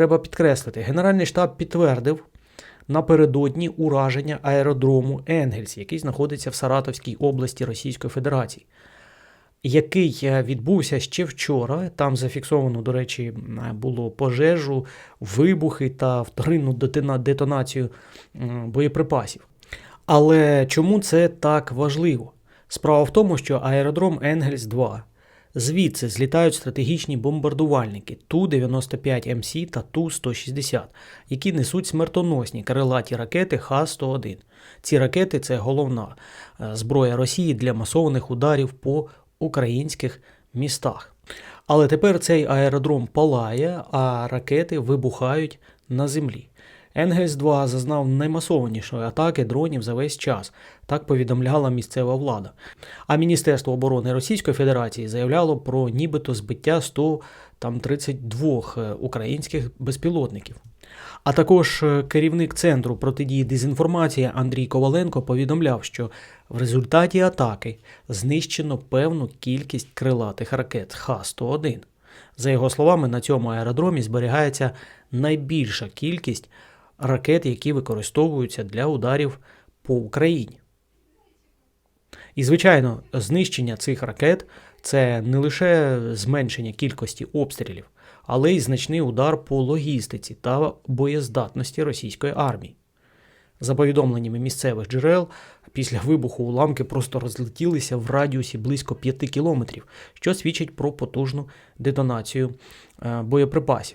Треба підкреслити, Генеральний штаб підтвердив напередодні ураження аеродрому Енгельс, який знаходиться в Саратовській області Російської Федерації, який е, відбувся ще вчора. Там зафіксовано, до речі, було пожежу, вибухи та вторинну детонацію боєприпасів. Але чому це так важливо? Справа в тому, що аеродром Енгельс 2 Звідси злітають стратегічні бомбардувальники Ту-95МС та Ту-160, які несуть смертоносні крилаті ракети Х-101. Ці ракети це головна е, зброя Росії для масованих ударів по українських містах. Але тепер цей аеродром палає, а ракети вибухають на землі. Енгельс 2 зазнав наймасованішої атаки дронів за весь час, так повідомляла місцева влада. А Міністерство оборони Російської Федерації заявляло про нібито збиття 132 е, українських безпілотників. А також е, керівник центру протидії дезінформації Андрій Коваленко повідомляв, що в результаті атаки знищено певну кількість крилатих ракет Х-101. За його словами, на цьому аеродромі зберігається найбільша кількість ракет, які використовуються для ударів по Україні. І, звичайно, знищення цих ракет це не лише зменшення кількості обстрілів, але й значний удар по логістиці та боєздатності російської армії. За повідомленнями місцевих джерел, після вибуху уламки просто розлетілися в радіусі близько 5 кілометрів, що свідчить про потужну детонацію е, боєприпасів.